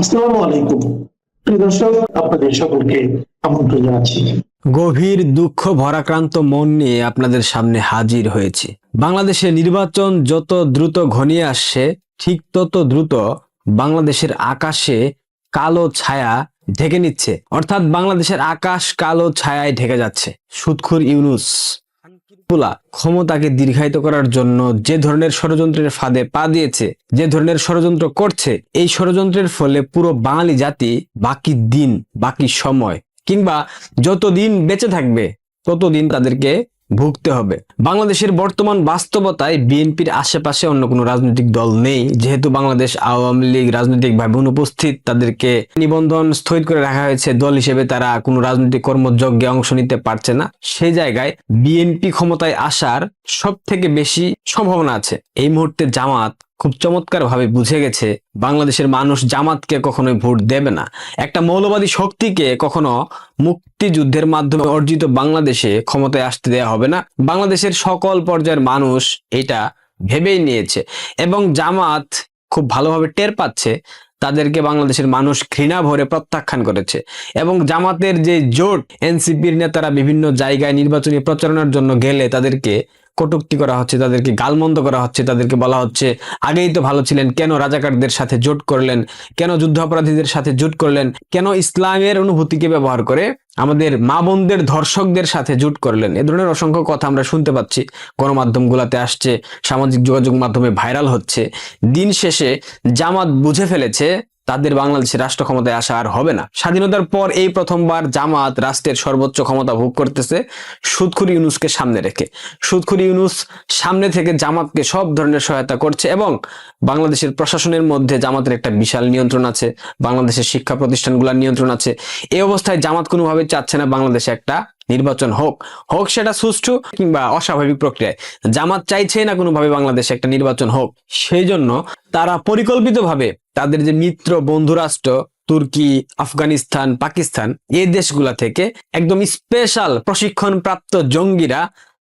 আসসালামু আলাইকুম। প্রিয় দর্শক, আপনাদের সকলকে আমন্ত্রণ জানাচ্ছি। গভীর দুঃখ, ভরাক্রান্ত মন নিয়ে আপনাদের সামনে হাজির হয়েছে। বাংলাদেশে নির্বাচন যত দ্রুত ঘনিয়ে আসছে, ঠিক তত দ্রুত বাংলাদেশের আকাশে কালো ছায়া ঢেকে নিচ্ছে। অর্থাৎ বাংলাদেশের আকাশ কালো ছায়ায় ঢেকে যাচ্ছে। সুৎখুর ইউনুস। পুলা ক্ষমতাকে দীর্ঘায়িত করার জন্য যে ধরনের ষড়যন্ত্রের ফাঁদে পা দিয়েছে, যে ধরনের ষড়যন্ত্র করছে, এই ষড়যন্ত্রের ফলে পুরো বাঙালি জাতি, বাকি দিন, বাকি সময়, কিংবা যতদিন বেঁচে থাকবে, ততদিন তাদেরকে ভুগতে হবে। বাংলাদেশের বর্তমান বাস্তবতায় বিএনপির আশেপাশে অন্য কোনো রাজনৈতিক দল নেই। যেহেতু বাংলাদেশ আওয়ামী লীগ রাজনৈতিকভাবে অনুপস্থিত, তাদেরকে নিবন্ধন স্থগিত করে রাখা হয়েছে। দল হিসেবে তারা কোনো রাজনৈতিক কর্মযজ্ঞে অংশ নিতে পারছে না। সেই জায়গায় বিএনপি ক্ষমতায় আসার সব থেকে বেশি সম্ভাবনা আছে। এই মুহূর্তে জামাত খুব চমৎকার ভাবে বুঝে গেছে বাংলাদেশের মানুষ জামাতকে কখনোই ভোট দেবে না। একটা মৌলবাদী শক্তিকে কখনো মুক্তিযুদ্ধের মাধ্যমে অর্জিত বাংলাদেশে ক্ষমতায় আসতে দেওয়া হবে না। বাংলাদেশের সকল পর্যায়ের মানুষ এটা ভেবেই নিয়েছে এবং জামাত খুব ভালোভাবে টের পাচ্ছে তাদেরকে বাংলাদেশের মানুষ ঘৃণা ভরে প্রত্যাখ্যান করেছে এবং জামাতের যে জোট, এনসিপির নেতারা বিভিন্ন জায়গায় নির্বাচনী প্রচারণার জন্য গেলে তাদেরকে কটূক্তি করা হচ্ছে, তাদেরকে গালমন্দ করা হচ্ছে, তাদেরকে বলা হচ্ছে, আগেই তো ভালো ছিলেন, কেন রাজাকারদের সাথে জোট করলেন, কেন যুদ্ধাপরাধীদের সাথে জোট করলেন, কেন ইসলামের অনুভূতিকে ব্যবহার করে আমাদের মা বোনদের ধর্ষকদের সাথে জোট করলেন? এ ধরনের অসংখ্য কথা আমরা শুনতে পাচ্ছি। গণমাধ্যমগুলোতে আসছে, সামাজিক যোগাযোগ মাধ্যমে ভাইরাল হচ্ছে। দিন শেষে জামাত বুঝে ফেলেছে তাদের বাংলাদেশের রাষ্ট্র ক্ষমতায় আসা আর হবে না। স্বাধীনতার পর এই প্রথমবার জামাত রাষ্ট্রের সর্বোচ্চ ক্ষমতা ভোগ করতেছে সুদখুরি ইউনুসকে সামনে রেখে। সুদখুরি ইউনুস সামনে থেকে জামাতকে সব ধরনের সহায়তা করছে এবং বাংলাদেশের প্রশাসনের মধ্যে জামাতের একটা বিশাল নিয়ন্ত্রণ আছে, বাংলাদেশের শিক্ষা প্রতিষ্ঠানগুলোর নিয়ন্ত্রণ আছে। এই অবস্থায় জামাত কোনোভাবে চাচ্ছে না বাংলাদেশে একটা নির্বাচন হোক হোক সেটা সুষ্ঠু কিংবা অস্বাভাবিক প্রক্রিয়ায়। জামাত চাইছে না কোনোভাবে বাংলাদেশে একটা নির্বাচন হোক। সেই জন্য তারা পরিকল্পিতভাবে তাদের যে মিত্র বন্ধু রাষ্ট্র, তুর্কি, আফগানিস্তান, পাকিস্তান এই দেশগুলা থেকে একদম স্পেশাল প্রশিক্ষণ প্রাপ্ত জঙ্গিরা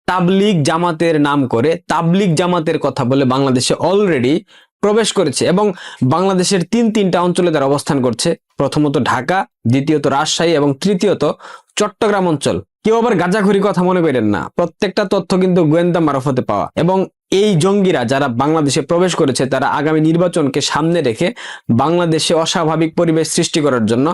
তাবলিগ জামাতের নাম করে তাবলিগ জামাতের কথা বলে বাংলাদেশে অলরেডি প্রবেশ করেছে এবং বাংলাদেশের তিন তিনটা অঞ্চলে তারা অবস্থান করছে। প্রথমত ঢাকা, দ্বিতীয়ত রাজশাহী এবং তৃতীয়ত চট্টগ্রাম অঞ্চল। কেউ আবার গাঁজাখুরি কথা মনে করেন না। প্রত্যেকটা তথ্য কিন্তু গোয়েন্দা মারফতে পাওয়া। এবং এই জঙ্গিরা যারা বাংলাদেশে প্রবেশ করেছে, তারা আগামী নির্বাচনকে সামনে রেখে বাংলাদেশে অস্বাভাবিক পরিবেশ সৃষ্টি করার জন্য,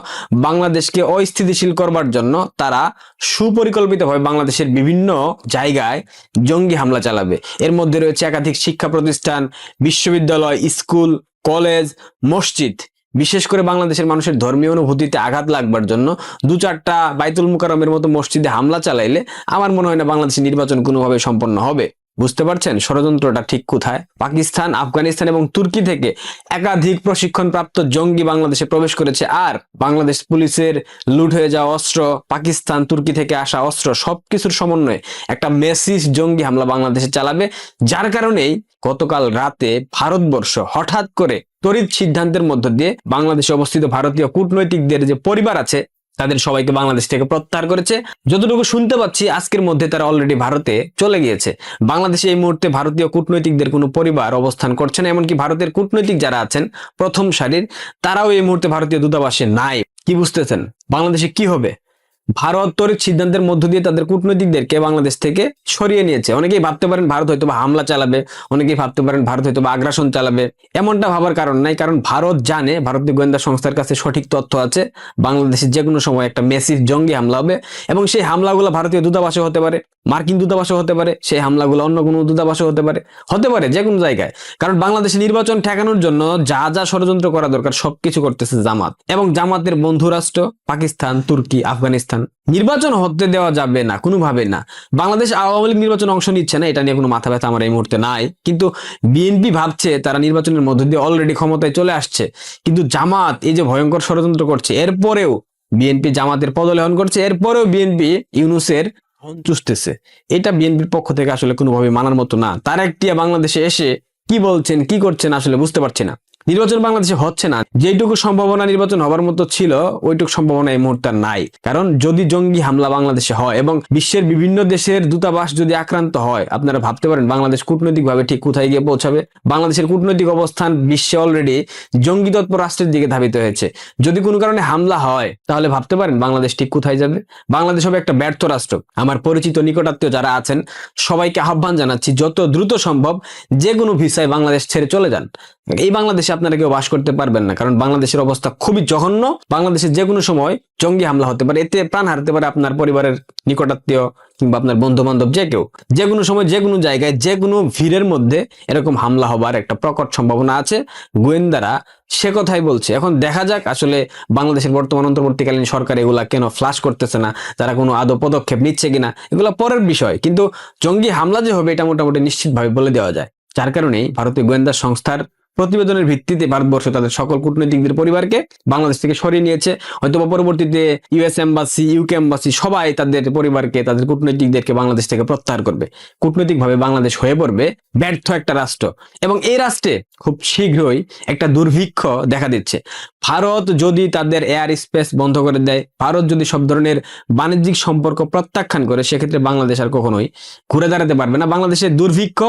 বাংলাদেশকে অস্থিতিশীল করবার জন্য তারা সুপরিকল্পিতভাবে বাংলাদেশের বিভিন্ন জায়গায় জঙ্গি হামলা চালাবে। এর মধ্যে রয়েছে একাধিক শিক্ষা প্রতিষ্ঠান, বিশ্ববিদ্যালয়, স্কুল, কলেজ, মসজিদ। বিশেষ করে বাংলাদেশের মানুষের ধর্মীয় অনুভূতিতে আঘাত লাগবার জন্য দু চারটা বাইতুল মুকারমের মতো মসজিদে হামলা চালাইলে আমার মনে হয় না বাংলাদেশের নির্বাচন কোনোভাবে সম্পন্ন হবে। বুঝতে পারছেন? ষড়যন্ত্রটা ঠিক কোথায়? পাকিস্তান, আফগানিস্তান এবং তুর্কি থেকে একাধিক প্রশিক্ষণপ্রাপ্ত জঙ্গি বাংলাদেশে প্রবেশ করেছে। আর বাংলাদেশ পুলিশের লুট হয়ে যাওয়া অস্ত্র, পাকিস্তান, তুর্কি থেকে আসা অস্ত্র সবকিছুর সমন্বয়ে একটা মেসিস জঙ্গি হামলা বাংলাদেশে চালাবে। যার কারণেই গতকাল রাতে ভারতবর্ষ হঠাৎ করে তড়িৎ সিদ্ধান্তের মধ্য দিয়ে বাংলাদেশে অবস্থিত ভারতীয় কূটনৈতিকদের যে পরিবার আছে, তাদের সবাইকে বাংলাদেশ থেকে প্রত্যাহার করেছে। যতটুকু শুনতে পাচ্ছি, আজকের মধ্যে তারা অলরেডি ভারতে চলে গিয়েছে। বাংলাদেশে এই মুহূর্তে ভারতীয় কূটনৈতিকদের কোনো পরিবার অবস্থান করছে না, এমনকি ভারতের কূটনৈতিক যারা আছেন, প্রথম সারির, তারাও এই মুহূর্তে ভারতীয় দূতাবাসে নাই। কি বুঝতেছেন? বাংলাদেশে কি হবে? ভারত তরিত সিদ্ধান্তের মধ্য দিয়ে তাদের কূটনৈতিকদেরকে বাংলাদেশ থেকে সরিয়ে নিয়েছে। অনেকেই ভাবতে পারেন ভারত হয়তো হামলা চালাবে, অনেকেই ভাবতে পারেন ভারত হয়তো আগ্রাসন চালাবে। এমনটা ভাবার কারণ নাই, কারণ ভারত জানে, ভারতীয় গোয়েন্দা সংস্থার কাছে সঠিক তথ্য আছে বাংলাদেশে যে কোনো সময় একটা মেসিভ জঙ্গি হামলা হবে এবং সেই হামলাগুলো ভারতীয় দূতাবাসে হতে পারে, মার্কিন দূতাবাসে হতে পারে, সেই হামলাগুলো অন্য কোনো দূতাবাসে হতে পারে হতে পারে যে কোনো জায়গায়। কারণ বাংলাদেশে নির্বাচন ঠেকানোর জন্য যা যা ষড়যন্ত্র করা দরকার সবকিছু করতেছে জামাত এবং জামাতের বন্ধু রাষ্ট্র পাকিস্তান, তুর্কি, আফগানিস্তান নির্বাচন হতে দেওয়া যাবে না, কোনোভাবে না। বাংলাদেশ আওয়ামী লীগ নির্বাচনে অংশ নিচ্ছে না, এটা নিয়ে কোনো মাথা ব্যথা আমার এই মুহূর্তে নাই। কিন্তু বিএনপি ভাবছে তারা নির্বাচনের মধ্য দিয়ে অলরেডি ক্ষমতায় চলে আসছে। কিন্তু জামাত এই যে ভয়ঙ্কর ষড়যন্ত্র করছে, এরপরেও বিএনপি জামাতের পদলেহন করছে, এরপরেও বিএনপি ইউনুসের চুষতেছে। এটা বিএনপির পক্ষ থেকে আসলে কোনোভাবে মানার মতো না। তার একটি বাংলাদেশে এসে কি বলছেন, কি করছেন আসলে বুঝতে পারছি না। নির্বাচন বাংলাদেশে হচ্ছে না। যেটুকু সম্ভাবনা নির্বাচন হবার মতো ছিল, ওইটুকু সম্ভাবনা এই মুহূর্তে নাই। কারণ যদি জঙ্গি হামলা বাংলাদেশে হয় এবং বিশ্বের বিভিন্ন দেশের দূতাবাস যদি আক্রান্ত হয়, আপনারা ভাবতে পারেন বাংলাদেশ কূটনৈতিকভাবে ঠিক কোথায় গিয়ে পৌঁছাবে। বাংলাদেশের কূটনৈতিক অবস্থান বিশ্বে অলরেডি জঙ্গি তৎপর রাষ্ট্রের দিকে ধাবিত হয়েছে। যদি কোনো কারণে হামলা হয়, তাহলে ভাবতে পারেন বাংলাদেশ ঠিক কোথায় যাবে। বাংলাদেশ হবে একটা ব্যর্থ রাষ্ট্র। আমার পরিচিত নিকটাত্মীয় যারা আছেন, সবাইকে আহ্বান জানাচ্ছি, যত দ্রুত সম্ভব যে কোনো ভিসায় বাংলাদেশ ছেড়ে চলে যান। এই বাংলাদেশে আপনারা কেউ বাস করতে পারবেন না, কারণ বাংলাদেশের অবস্থা খুবই জঘন্য। বাংলাদেশে যে কোনো সময় জঙ্গি হামলা হতে পারে, এতে প্রাণ হারতে পারে আপনার পরিবারের নিকটাত্মীয় কিংবা আপনার বন্ধু বান্ধব যে কেউ। যে কোনো সময় যে কোনো জায়গায় যে কোনো ভিড়ের মধ্যে এরকম হামলা হবার একটা প্রকট সম্ভাবনা আছে। গোয়েন্দারা সে কথাই বলছে। এখন দেখা যাক আসলে বাংলাদেশের বর্তমান অন্তর্বর্তীকালীন সরকার এগুলা কেন ফ্লাশ করতেছে না, তারা কোনো আদৌ পদক্ষেপ নিচ্ছে কিনা, এগুলো পরের বিষয়। কিন্তু জঙ্গি হামলা যে হবে এটা মোটামুটি নিশ্চিতভাবে বলে দেওয়া যায়। যার কারণেই ভারতীয় গোয়েন্দা সংস্থার প্রতিবেদনের ভিত্তিতে ভারতবর্ষ তাদের সকল কূটনৈতিকদের পরিবারকে বাংলাদেশ থেকে সরিয়ে নিয়েছে। হয়তো পরবর্তীতে ইউএস এম্বাসি ইউকে এম্বাসি সবাই তাদের পরিবারকে, তাদের কূটনৈতিকদেরকে বাংলাদেশ থেকে প্রত্যাহার করবে। কূটনৈতিকভাবে বাংলাদেশ হয়ে পড়বে ব্যর্থ একটা রাষ্ট্র এবং এই রাষ্ট্রে খুব শীঘ্রই একটা দুর্ভিক্ষ দেখা দিচ্ছে। ভারত যদি তাদের এয়ার স্পেস বন্ধ করে দেয়, ভারত যদি সব ধরনের বাণিজ্যিক সম্পর্ক প্রত্যাখ্যান করে, সেক্ষেত্রে বাংলাদেশ আর কখনোই ঘুরে দাঁড়াতে পারবে না। বাংলাদেশের দুর্ভিক্ষ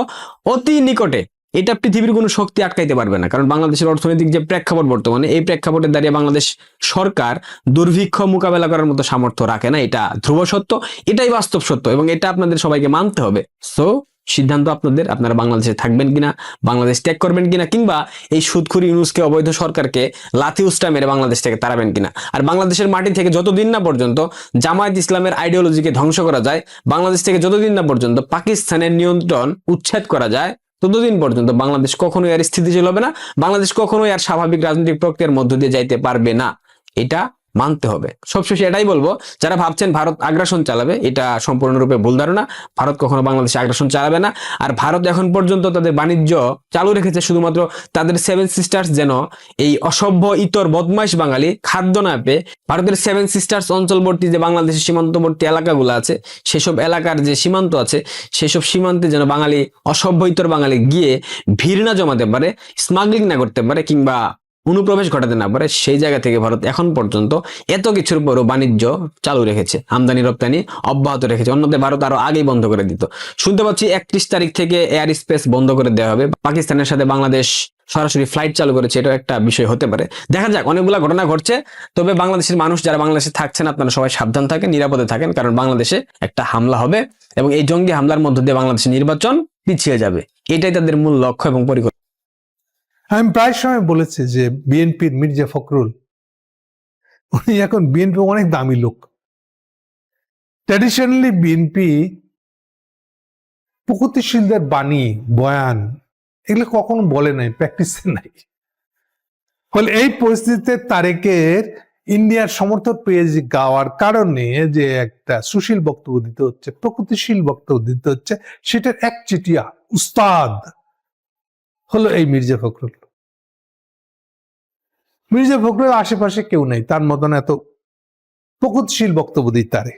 অতি নিকটে এটা পৃথিবীর কোনো শক্তি আটকাইতে পারবে না। কারণ বাংলাদেশের অর্থনৈতিক যে প্রেক্ষাপট বর্তমানে, এই প্রেক্ষাপটে দাঁড়িয়ে বাংলাদেশ সরকার দুর্ভিক্ষ মোকাবেলা করার মতো সামর্থ্য রাখে না। এটা ধ্রুব সত্য, এটাই বাস্তব সত্য এবং এটা আপনাদের সবাইকে মানতে হবে। সো সিদ্ধান্ত আপনাদের, আপনারা বাংলাদেশে থাকবেন কিনা, বাংলাদেশ ত্যাগ করবেন কিনা, কিংবা এই সুদখুরি ইউনুসকে, অবৈধ সরকারকে লাথি উস্টা মেরে বাংলাদেশ থেকে তাড়াবেন কিনা। আর বাংলাদেশের মাটি থেকে যতদিন না পর্যন্ত জামায়াত ইসলামের আইডিওলজিকে ধ্বংস করা যায়, বাংলাদেশ থেকে যতদিন না পর্যন্ত পাকিস্তানের নিয়ন্ত্রণ উচ্ছেদ করা যায় ততদিন পর্যন্ত বাংলাদেশ কখনোই আর স্থিতিশীল হবে না। বাংলাদেশ কখনোই আর স্বাভাবিক রাজনৈতিক প্রক্রিয়ার মধ্য দিয়ে যাইতে পারবে না। এটা মানতে হবে। সবশেষে এটাই বলব, যারা ভাবছেন ভারত আগ্রাসন চালাবে, এটা সম্পূর্ণরূপে ভুল ধারণা। ভারত কখনো বাংলাদেশে আগ্রাসন চালাবে না। আর ভারত এখন পর্যন্ত তাদের বাণিজ্য চালু রেখেছে, শুধুমাত্র তাদের সেভেন সিস্টার্স যেন এই অসভ্য, ইতর, বদমাইশ বাঙালি খাদ্য না পেয়ে ভারতের সেভেন সিস্টার্স অঞ্চলবর্তী যে বাংলাদেশের সীমান্তবর্তী এলাকাগুলো আছে, সেসব এলাকার যে সীমান্ত আছে, সেসব সীমান্তে যেন বাঙালি অসভ্য, ইতর বাঙালি গিয়ে ভিড় না জমাতে পারে স্মাগলিং না করতে পারে, কিংবা অনুপ্রবেশ ঘটাতে না পারে সেই জায়গা থেকে ভারত এখন পর্যন্ত এত কিছুর পরও বাণিজ্য চালু রেখেছে, আমদানি, রপ্তানি অব্যাহত রেখেছে। অন্যদের ভারত আরও আগেই বন্ধ করে দিত। শুনতে পাচ্ছি একত্রিশ তারিখ থেকে এয়ার স্পেস বন্ধ করে দেওয়া হবে। পাকিস্তানের সাথে বাংলাদেশ সরাসরি ফ্লাইট চালু করেছে এটা একটা বিষয় হতে পারে। দেখা যাক, অনেকগুলা ঘটনা ঘটছে। তবে বাংলাদেশের মানুষ যারা বাংলাদেশে থাকছেন, আপনারা সবাই সাবধান থাকেন, নিরাপদে থাকেন, কারণ বাংলাদেশে একটা হামলা হবে এবং এই জঙ্গি হামলার মধ্য দিয়ে বাংলাদেশের নির্বাচন পিছিয়ে যাবে। এটাই তাদের মূল লক্ষ্য এবং পরিকল্পনা। আমি প্রায় সময় বলেছি যে বিএনপির মির্জা ফখরুল, উনি এখন বিএনপি অনেক দামি লোক। ট্র্যাডিশনালি বিএনপি প্রগতিশীলদের বাণী, বয়ান, এগুলো কখনো বলে নাই প্র্যাকটিসে নাই। ফলে এই পরিস্থিতিতে তারেকের ইন্ডিয়ার সমর্থক পেয়ে গাওয়ার কারণে যে একটা সুশীল বক্তব্য দিতে হচ্ছে প্রকৃতিশীল বক্তব্য দিতে হচ্ছে, সেটার একচেটিয়া উস্তাদ হলো এই মির্জা ফখরুল। মির্জা ফখরুল আশেপাশে কেউ নেই, তার মতন এত প্রগতিশীল বক্তব্য দিই তারে।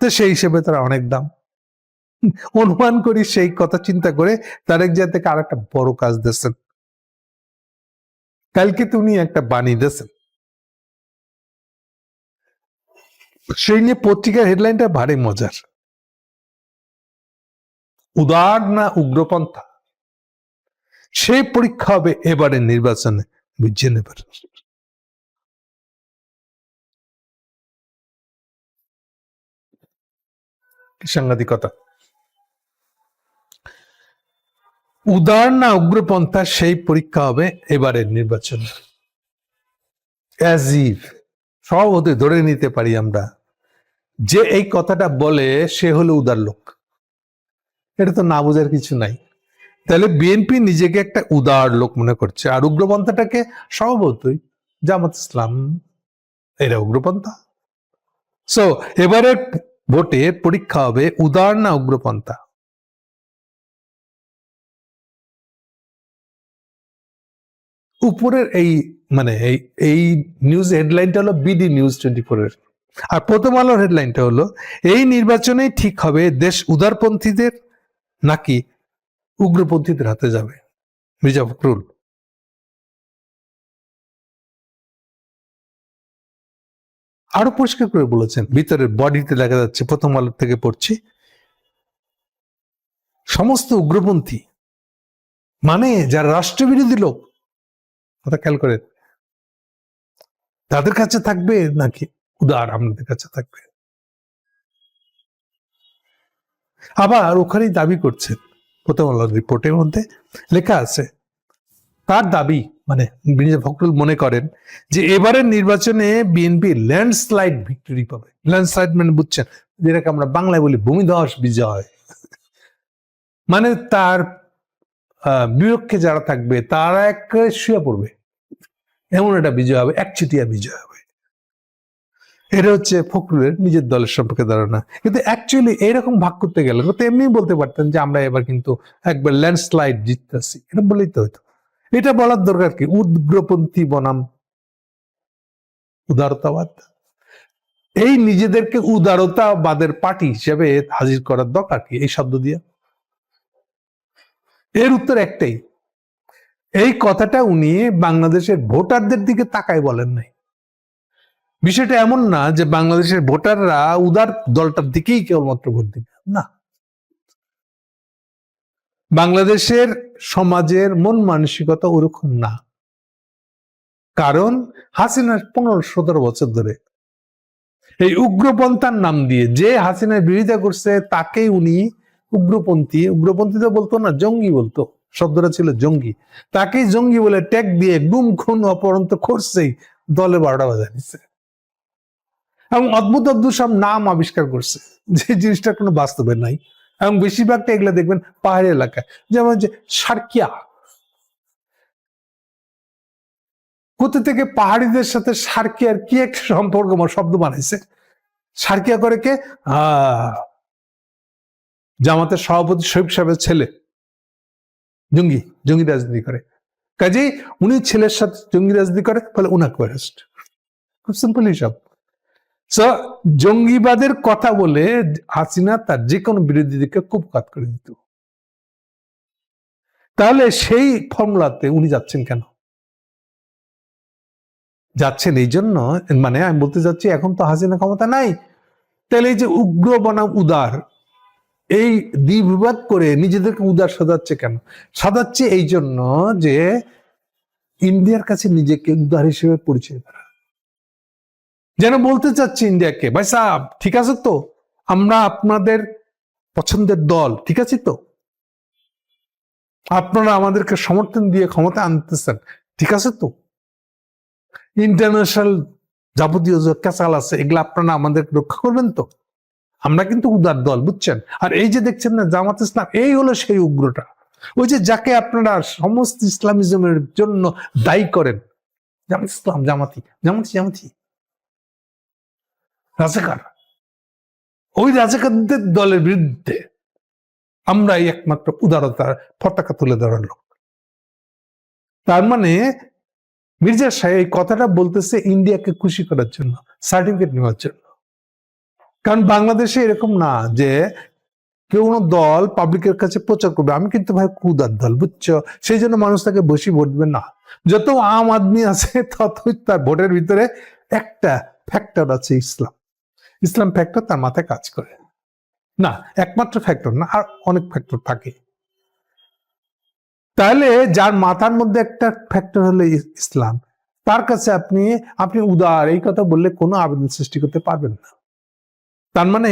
তো সেই হিসেবে তারা অনেক দাম। অনুমান করি সেই কথা চিন্তা করে তারেক জিয়া থেকে আর একটা বড় কাজ দিয়েছেন। কালকে তুমি একটা বাণী দিয়েছেন। সেই নিয়ে পত্রিকার হেডলাইনটা ভারী মজার। উদার না উগ্রপন্থা? সেই পরীক্ষা হবে এবারের নির্বাচনে। বুঝে নেবার কি সাংঘাতিকতা? উদার না উগ্রপন্থা, সেই পরীক্ষা হবে এবারের নির্বাচন। সব হতে ধরে নিতে পারি আমরা। যে এই কথাটা বলে, সে হলো উদার লোক। এটা তো না বোঝার কিছু নাই। তাহলে বিএনপি নিজেকে একটা উদার লোক মনে করছে। আর উগ্রপন্থাটাকে স্বভাবতই জামাত ইসলাম। এরা উগ্রপন্থা। সো এবারে ভোটে পরীক্ষা হবে উদার না উগ্রপন্থা। উপরের এই মানে এই এই নিউজ হেডলাইনটা হলো বিডি নিউজ টোয়েন্টি ফোরের আর প্রথম আলোর হেডলাইনটা হলো, এই নির্বাচনেই ঠিক হবে দেশ উদারপন্থীদের নাকি উগ্রপন্থীদের হাতে যাবে। মির্জা ফখরুল আরও পরিষ্কার করে বলেছেন ভিতরের বডিতে দেখা যাচ্ছে, প্রথম আলোর থেকে পড়ছি। সমস্ত উগ্রপন্থী মানে যারা রাষ্ট্রবিরোধী লোক, কথা খেয়াল করে তাদের কাছে থাকবে নাকি উদার আমাদের কাছে থাকবে? আবার ওখানেই দাবি করছেন প্রথম আলোর রিপোর্টের মধ্যে। লেখা আছে, তার দাবি মানে মির্জা ফখরুল মনে করেন যে এবারের নির্বাচনে বিএনপি ল্যান্ডস্লাইড ভিক্টরি পাবে। ল্যান্ডস্লাইড মানে বুঝছেন, যেটাকে আমরা বাংলায় বলি ভূমিধস বিজয়। মানে তার বিপক্ষে যারা থাকবে, তারা এক শুয়ে পড়বে। এমন একটা বিজয় হবে, একচেটিয়া বিজয় হবে। এটা হচ্ছে ফখরুলের নিজের দলের সম্পর্কে ধারণা। কিন্তু অ্যাকচুয়ালি এইরকম ভাগ করতে গেলে তো এমনি বলতে পারতেন যে আমরা এবার কিন্তু একবার ল্যান্ডস্লাইড জিততেছি। এটা বলেই তো হতো এটা বলার দরকার কি? উগ্রপন্থী বনাম। উদারতাবাদ। এই নিজেদেরকে উদারতাবাদের পার্টি হিসেবে হাজির করার দরকার কি? এই শব্দ দিয়ে। এর উত্তর একটাই। এই কথাটা উনি বাংলাদেশের ভোটারদের দিকে তাকায় বলেন নাই। বিষয়টা এমন না যে বাংলাদেশের ভোটাররা উদার দলটার দিকেই কেবলমাত্র ভোট দিবে। না। বাংলাদেশের সমাজের মন মানসিকতা ওরকম না। কারণ হাসিনার পনেরো সতেরো বছর ধরে এই উগ্রপন্থার নাম দিয়ে যে হাসিনার বিরোধিতা করছে তাকেই উনি উগ্রপন্থী উগ্রপন্থী তো বলতো না, জঙ্গি বলতো। শব্দটা ছিল জঙ্গি। তাকেই জঙ্গি বলে ট্যাগ দিয়ে গুম, খুন অপরন্ত করছেই। দলে বারোটা বাজা দিচ্ছে এবং অদ্ভুত অদ্ভুত সব নাম আবিষ্কার করছে। যে জিনিসটা কোনো বাস্তবে নাই। এবং বেশিরভাগটা এগুলো দেখবেন পাহাড়ি এলাকায়। যেমন যে সার্কিয়া। কোথা থেকে পাহাড়িদের সাথে সার্কিয়ার কি একটা সম্পর্ক শব্দ বানাইছে? সার্কিয়া করে কে? জামাতের সভাপতি শহীদ সাহেবের ছেলে। জঙ্গি জঙ্গি রাজনীতি করে। কাজেই উনি ছেলের সাথে জঙ্গি রাজনীতি করে, ফলে উনাকে খুব সিম্পল হিসাব জঙ্গিবাদের কথা বলে হাসিনা তার যে কোনো বিরোধীদেরকে খুব কাত করে দিত। তাহলে সেই ফর্মুলাতে উনি যাচ্ছেন কেন? যাচ্ছেন এই জন্য মানে আমি বলতে চাচ্ছি এখন তো হাসিনা ক্ষমতা নাই। তাহলে যে উগ্র বনাম উদার, এই দ্বিবিভাগ করে নিজেদেরকে উদার সাজাচ্ছে কেন? সাজাচ্ছে এই জন্য যে ইন্ডিয়ার কাছে নিজেকে উদার হিসেবে পরিচয় করা যেন বলতে চাচ্ছি ইন্ডিয়াকে, ভাই সাহ ঠিক আছে তো? আমরা আপনাদের পছন্দের দল, ঠিক আছে তো? আপনারা আমাদেরকে সমর্থন দিয়ে ক্ষমতা আনতেছেন, ঠিক আছে তো? ইন্টারন্যাশনাল যাবতীয় যে ক্যাসাল আছে, এগুলো আপনারা আমাদের রক্ষা করবেন তো? আমরা কিন্তু উদার দল, বুঝছেন? আর এই যে দেখছেন না, জামাত ইসলাম, এই হলো সেই উগ্রটা। ওই যে যাকে আপনারা সমস্ত ইসলামিজমের জন্য দায়ী করেন, জামাত ইসলাম, জামাতি জামাতি জামাতি। রাজাকার। ওই রাজাকারদের দলের বিরুদ্ধে আমরা একমাত্র উদারতার পতাকা তুলে ধরার লোক। তার মানে মির্জা সাহেব এই কথাটা বলতেছে ইন্ডিয়াকে খুশি করার জন্য সার্টিফিকেট নেওয়ার জন্য। কারণ বাংলাদেশে এরকম না যে কেউ কোনো দল পাবলিকের কাছে প্রচার করবে। আমি কিন্তু ভাই কুদার দল, বুঝছ? সেই জন্য মানুষ তাকে বসি ভোট দেবে না। যত আম আদমি আছে, ততই তার ভোটের ভিতরে একটা ফ্যাক্টর আছে ইসলাম। ইসলাম ফ্যাক্টর তার মাথায় কাজ করে। না, একমাত্র ফ্যাক্টর না, আর অনেক ফ্যাক্টর থাকে। তাহলে যার মাথার মধ্যে একটা ফ্যাক্টর হলো ইসলাম, তার কাছে আপনি আপনি উদার, এই কথা বললে কোনো আবেদন সৃষ্টি করতে পারবেন না। তার মানে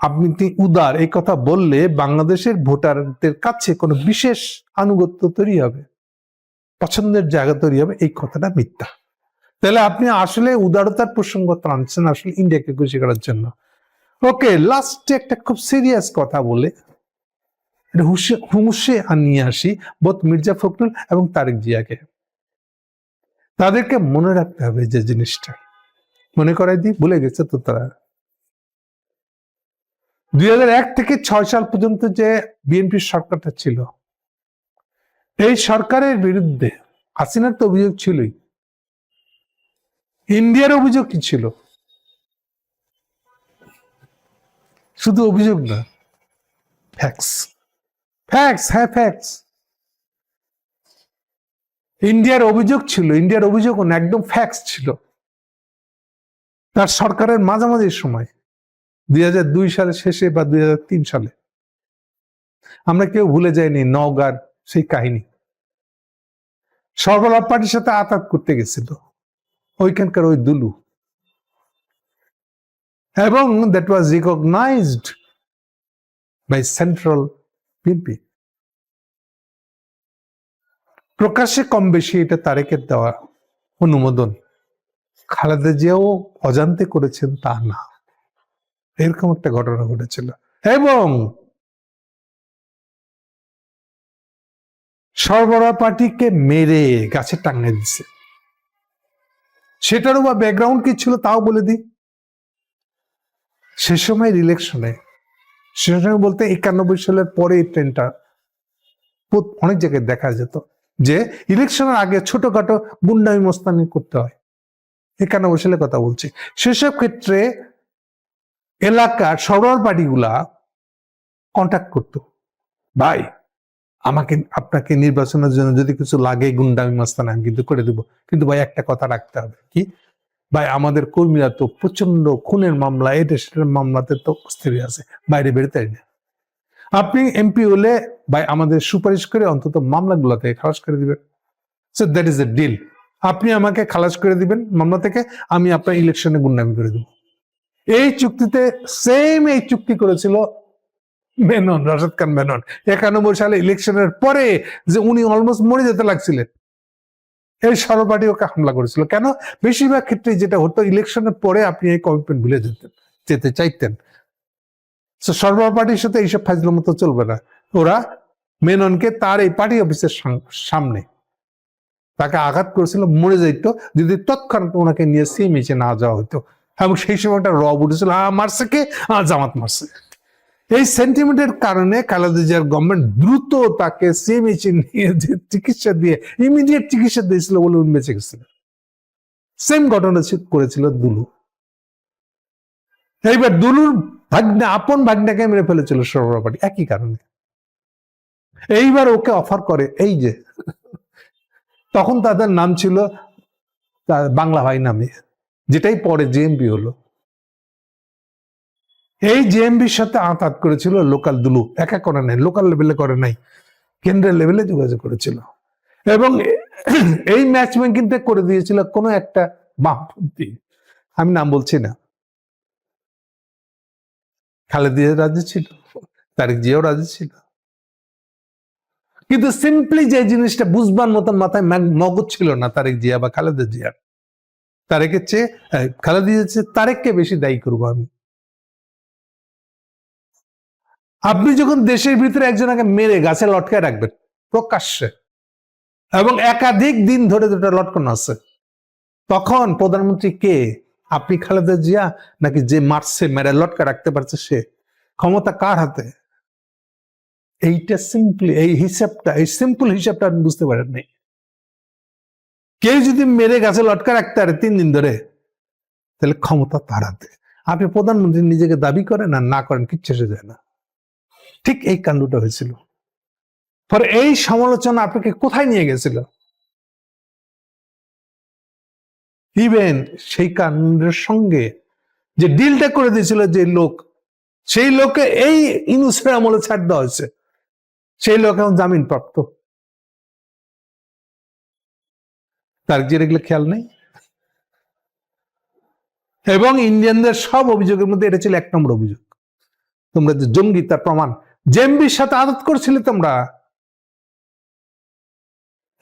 আপনি উদার, এই কথা বললে বাংলাদেশের ভোটারদের কাছে কোনো বিশেষ আনুগত্য তৈরি হবে। পছন্দের জায়গা তৈরি হবে, এই কথাটা মিথ্যা। তাহলে আপনি আসলে উদারতার প্রসঙ্গ টানছেন আসলে ইন্ডিয়াকে খুশি করার জন্য। ওকে লাস্টে একটা খুব সিরিয়াস কথা বলে। হুশে হুমুসে নিয়ে আসি বোধ মির্জা ফখরুল এবং তারেক জিয়াকে। তাদেরকে মনে রাখতে হবে যে জিনিসটা। মনে করাই দিই ভুলে গেছে তো তারা। দুই হাজার এক থেকে ছয় সাল পর্যন্ত যে বিএনপি সরকারটা ছিল, এই সরকারের বিরুদ্ধে হাসিনার তো অভিযোগ ছিলই। ইন্ডিয়ার অভিযোগ কি ছিল? শুধু অভিযোগ না ফ্যাক্স ফ্যাক্স হ্যাঁ ফ্যাক্স ইন্ডিয়ার অভিযোগ ছিল, ইন্ডিয়ার অভিযোগ একদম ফ্যাক্স ছিল। তার সরকারের মাঝামাঝি সময়, দুই সালের শেষে বা দুই হাজার তিন সালে। আমরা কেউ ভুলে যাইনি নওগাঁর সেই কাহিনী। সর্বলাভ পার্টির সাথে আতাত করতে গেছিল। ওইখানকার ওই দুলু। এবং that was recognised by central BNP প্রকাশ্যে কম বেশি এটা তারেকের দেওয়া অনুমোদন। খালেদা জিয়াও অজান্তে করেছেন তা না। এরকম একটা ঘটনা ঘটেছিল। এবং সরবরাহ পার্টিকে মেরে গাছে টাঙিয়ে দিছে। সেটারও বা ব্যাকগ্রাউন্ড কি ছিল তাও বলে দিই। সে সময়ের ইলেকশনে সে সময় বলতে একানব্বই সালের পরে এই ট্রেনটা অনেক জায়গায় দেখা যেত যে ইলেকশনের আগে ছোটখাটো গুন্ডামি মোস্তানি করতে হয়। একানব্বই সালের কথা বলছি। সেসব ক্ষেত্রে এলাকার সরল পার্টিগুলা কন্ট্যাক্ট করতো। ভাই আমাকে, আপনাকে নির্বাচনের জন্য যদি কিছু লাগে গুন্ডামি মাস্তান, আমি কিন্তু করে দেবো। কিন্তু ভাই, একটা কথা রাখতে হবে, কি? ভাই, আমাদের কর্মীরা তো প্রচণ্ড খুনের মামলা এটা সেটার মামলাতে তো অস্থির আছে, বাইরে বেরোতে না। আপনি এমপি হলে ভাই, আমাদের সুপারিশ করে অন্তত মামলাগুলো থেকে খালাস করে দিবেন। So that is a deal আপনি আমাকে খালাস করে দিবেন মামলা থেকে, আমি আপনার ইলেকশনে গুন্ডামি করে দেবো। এই চুক্তিতে সেম এই চুক্তি করেছিল মেনন, রাশেদ খান মেনন। একানব্বই সালে ইলেকশনের পরে যে উনি অলমোস্ট মরে যেতে লাগছিলেন, এই সর্বপার্টি ওকে হামলা করেছিল। কেন? বেশিরভাগ ক্ষেত্রে যেটা হতো, ইলেকশনের পরে আপনি এই কমিটমেন্ট ভুলে যেতেন যেতে চাইতেন। তো পার্টির সাথে এইসব ফাজলার মতো চলবে না। ওরা মেননকে তার এই পার্টি অফিসের সামনে তাকে আঘাত করেছিল, মরে যাইতো। যদি তৎক্ষণাৎ ওনাকে নিয়ে সিএমএইচে না যাওয়া হতো এবং সেই সময়টা রব উঠেছিল আ, মারছে কে? আ, জামাত মারছে। এই সেন্টিমেন্টের কারণে খালেদা জিয়ার গভর্নমেন্ট দ্রুত তাকে সিএমএইচে নিয়ে যে চিকিৎসা দিয়ে ইমিডিয়েট চিকিৎসা দিয়েছিল বলে উনি বেঁচে গেছিল। সেম ঘটনা করেছিল দুলু। এইবার দুলুর ভাগ্নে, আপন ভাগ্নাকে মেরে ফেলেছিল সরবরাহ একই কারণে। এইবার ওকে অফার করে এই যে, তখন তাদের নাম ছিল বাংলা ভাই নামে, যেটাই পরে জেএমপি হলো। এই জেএমবির সাথে আঁতাত করেছিল লোকাল দুলু। একা করে নাই লোকাল লেভেলে করে নাই, কেন্দ্রের লেভেলে যোগাযোগ করেছিল। এবং এই ম্যাচ মেকিংটা করে দিয়েছিল কোনো একটা বামপন্থী। আমি নাম বলছি না। খালেদিয়া রাজি ছিল, তারেক জিয়াও রাজি ছিল। কিন্তু সিম্পলি যে জিনিসটা বুঝবার মতন মাথায় মগজ ছিল না তারেক জিয়া বা খালেদা জিয়ার। তারেকের চেয়ে খালেদা চেয়ে তারেককে বেশি দায়ী করব আমি। আপনি যখন দেশের ভিতরে একজনকে মেরে গাছে লটকায় রাখবেন, প্রকাশ্যে, এবং একাধিক দিন ধরে দুটো লটকানো আছে, তখন প্রধানমন্ত্রী কে? আপনি খালেদা জিয়া নাকি যে মারছে, মেরে লটকা রাখতে পারছে সে? ক্ষমতা কার হাতে? এইটা সিম্পলি এই হিসাবটা, এই সিম্পল হিসাবটা আপনি বুঝতে পারেন নাই কেউ যদি মেরে গাছে লটকা রাখতে পারে তিন দিন ধরে, তাহলে ক্ষমতা তার হাতে। আপনি প্রধানমন্ত্রী নিজেকে দাবি করেন আর না করেন, কিচ্ছু যায় না। ঠিক এই কাণ্ডটা হয়েছিল। পরে এই সমালোচনা আপনাকে কোথায় নিয়ে গেছিল? ইভেন সেই কাণ্ডের সঙ্গে যে ডিলটা করে দিয়েছিল যে লোক, সেই লোকে এই ইনুসের আমলে ছাড় দেওয়া হয়েছে। সেই লোক এখন জামিন প্রাপ্ত তার যে এগুলো খেয়াল নেই? এবং ইন্ডিয়ানদের সব অভিযোগের মধ্যে এটা ছিল এক নম্বর অভিযোগ। তোমরা যে জঙ্গি, তার প্রমাণ জেমবির সাথে আদত করছিলে তোমরা?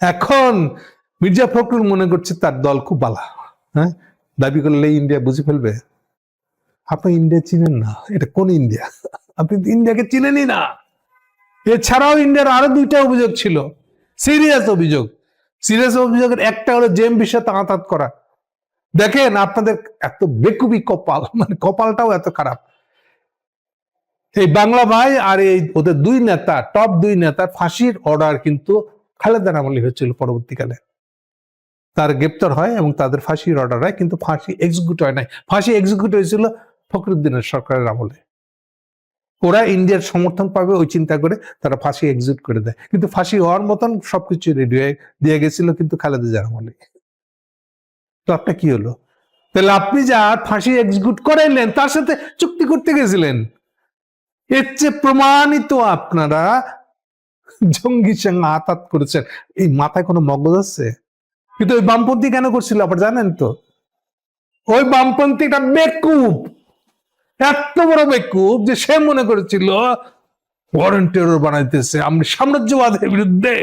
এখন মির্জা ফখরুল মনে করছে তার দল খুব বালা হ্যাঁ? দাবি করলে ইন্ডিয়া বুঝে ফেলবে। আপনি ইন্ডিয়া চিনেন না, এটা কোন ইন্ডিয়া? আপনি ইন্ডিয়াকে চিনেনই না। এছাড়াও ইন্ডিয়ার আরও দুইটা অভিযোগ ছিল, সিরিয়াস অভিযোগ। সিরিয়াস অভিযোগের একটা হলো জেএমবির সাথে আঁতাত করা। দেখেন, আপনাদের এত বেকুবি কপাল মানে কপালটাও এত খারাপ। এই বাংলা ভাই আর এই ওদের দুই নেতা টপ দুই নেতার ফাঁসির অর্ডার কিন্তু খালেদা আমলি হয়েছিল পরবর্তীকালে। তার গ্রেপ্তার হয় এবং তাদের ফাঁসির অর্ডার হয়, কিন্তু ফাঁসি এক্সিকিউট হয় নাই। ফাঁসি এক্সিকিউট হয়েছিল ফখরুদ্দিনের সরকারের আমলে। ওরা ইন্ডিয়ার সমর্থন পাবে ওই চিন্তা করে তারা ফাঁসি এক্সিকিউট করে দেয়। কিন্তু ফাঁসি হওয়ার মতন সবকিছু রেডি হয়ে দিয়ে গেছিল কিন্তু খালেদা জিয়ার আমলে। তো আপনার কি হলো? তাহলে আপনি যা ফাঁসি এক্সিকিউট করাইলেন, তার সাথে চুক্তি করতে গেছিলেন। এর চেয়ে প্রমাণিত আপনারা জঙ্গির সঙ্গে আতাত করেছেন। এই মাথায় কোনো মগজ আছে? কিন্তু ওই বামপন্থী কেন করছিল আপনার জানেন তো? ওই বামপন্থীটা বেকুব, এত বড় বেকুব যে সে মনে করেছিল ওয়ারেন্ট টেরর বানাইতেছে, আমি সাম্রাজ্যবাদের বিরুদ্ধে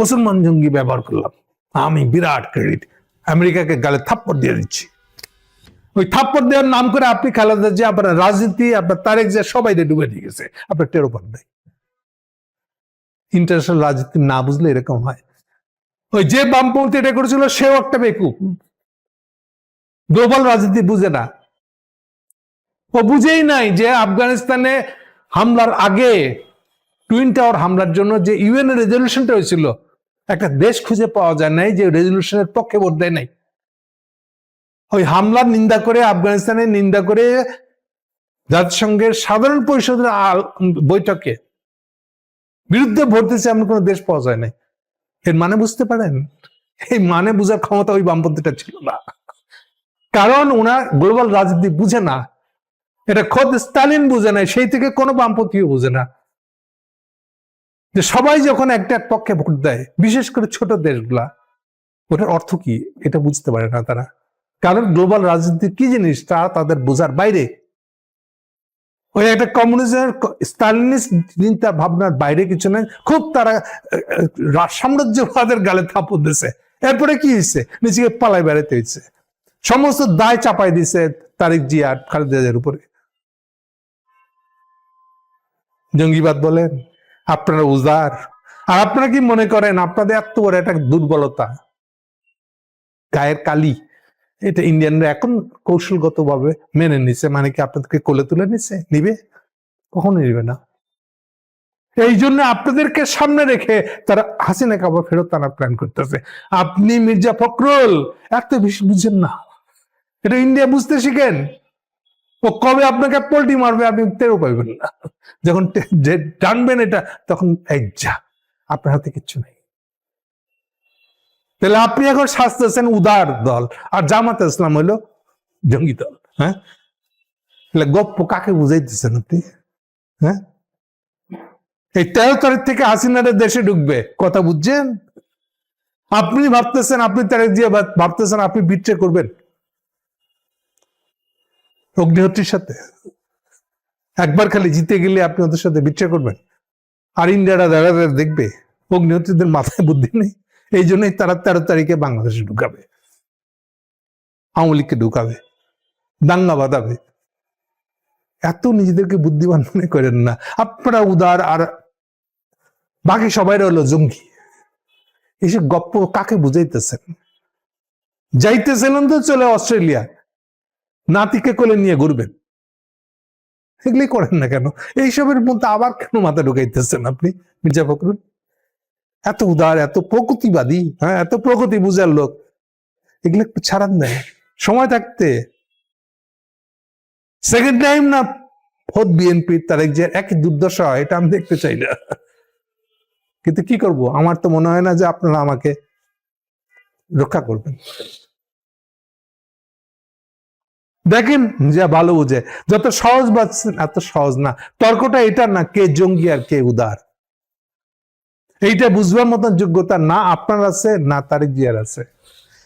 মুসলমান জঙ্গি ব্যবহার করলাম। আমি বিরাট ক্রেডিট আমেরিকাকে গালে থাপ্পড় দিয়ে দিচ্ছি। ওই থাপ্পড় দেওয়ার নাম করে আপনি খালেদা যে আপনার রাজনীতি, আপনার তারেক যে সবাই ডুবে দিয়ে গেছে। আপনার টেরো পান নাই। ইন্টারন্যাশনাল রাজনীতি না বুঝলে এরকম হয়। ওই যে বামপন্থী এটা করেছিল, সেও একটা বেকুব। গ্লোবাল রাজনীতি বুঝে না। ও বুঝেই নাই যে আফগানিস্তানে হামলার আগে টুইন টাওয়ার হামলার জন্য যে ইউএন রেজলিউশনটা হয়েছিল, একটা দেশ খুঁজে পাওয়া যায় নাই, যে রেজলিউশনের পক্ষে ভোট দেয় নাই। ওই হামলার নিন্দা করে, আফগানিস্তানের নিন্দা করে জাতিসংঘের সাধারণ পরিষদের বৈঠকে বিরুদ্ধে ভোট দিচ্ছে এমন কোনো দেশ পাওয়া যায় নাই। এর মানে বুঝতে পারেন? এই মানে বুঝার ক্ষমতা ওই বামপন্থীটা ছিল না। কারণ ওনার গ্লোবাল রাজনীতি বুঝে না। এটা খোদ স্টালিন বুঝে না, সেই থেকে কোনো বামপন্থীও বুঝে না। যে সবাই যখন একটা এক পক্ষে ভোট দেয়, বিশেষ করে ছোট দেশগুলা, ওটার অর্থ কি? এটা বুঝতে পারে না তারা। কারণ গ্লোবাল রাজনীতি কি জিনিস? তা তাদের বোঝার বাইরে। ওই একটা কমিউনিজমের স্টালিনিস্ট চিন্তা ভাবনার বাইরে কিছু নেই। খুব তারা সাম্রাজ্যবাদের গালে থাপড় দিছে। এরপরে কি হয়েছে নিজেকে পালাই বেড়াতে হয়েছে সমস্ত দায় চাপাই দিছে তারিক জিয়ার উপরে। জঙ্গিবাদ বলেন, আপনারা উজার আর আপনারা কি মনে করেন, আপনাদের এত বড় একটা দুর্বলতা? গায়ের কালি। এটা ইন্ডিয়ানরা এখন কৌশলগত ভাবে মেনে নিছে মানে কি আপনাদেরকে কোলে তুলে নিছে? নিবে? কখনো নিবে না। এই জন্য আপনাদেরকে সামনে রেখে তারা হাসিনা কাবা ফেরত আনার প্ল্যান করতেছে। আপনি মির্জা ফখরুল, এত বেশি বুঝেন না। এটা ইন্ডিয়া বুঝতে শিখেন। ও কবে আপনাকে পোল্টি মারবে আপনি টেরও পাইবেন না। যখন যে টানবেন এটা, তখন এই যা আপনার হাতে কিচ্ছু নেই। তাহলে আপনি এখন সাজতেছেন উদার দল, আর জামাত ইসলাম হইল জঙ্গি দল হ্যাঁ? তাহলে গপ্প কাকে বুঝাইতেছেন আপনি হ্যাঁ? এই তেরো তারিখ থেকে হাসিনারে দেশে ঢুকবে, কথা বুঝছেন? আপনি ভাবতেছেন, আপনি তারিখ দিয়ে ভাবতেছেন, আপনি বিচ্ছে করবেন? অগ্নিহত্রীর সাথে? একবার খালি জিতে গেলে আপনি ওদের সাথে বিচ্ছে করবেন? আর ইন্ডিয়ারা দাঁড়া দাঁড়া দেখবে, অগ্নিহত্রীদের মাথায় বুদ্ধি নেই। এই জন্যই তারা তেরো তারিখে বাংলাদেশে ঢুকাবে। আওয়ামী লীগকে ঢুকাবে, দাঙ্গা বাঁধাবে। এত নিজেদেরকে বুদ্ধিমান মনে করেন না। আপনারা উদার আর বাকি সবাই হলো জঙ্গি। এসব গপ্প কাকে বুঝাইতেছেন? যাইতেছিলেন তো চলে অস্ট্রেলিয়া। নাতিকে কোলে নিয়ে ঘুরবেন। এগুলি করেন না কেন? এইসবের মধ্যে আবার কেন মাথা ঢুকাইতেছেন আপনি? মির্জা ফখরুল? এত উদার, এত প্রকৃতিবাদী হ্যাঁ এত প্রকৃতি বুঝার লোক, এগুলো একটু ছাড়ান দেয় সময় থাকতে। সেকেন্ড টাইম না, ভোট বিএনপির তারেক যে একই দুর্দশা হয়, এটা আমি দেখতে চাই না। কিন্তু কি করব? আমার তো মনে হয় না যে আপনারা আমাকে রক্ষা করবেন। দেখেন, যা ভালো বুঝে। যত সহজ বাঁচছেন এত সহজ না, তর্কটা এটা না, কে জঙ্গি আর কে উদার। এইটা বুঝবার মতন যোগ্যতা না আপনার আছে না তারিক জিয়ার আছে।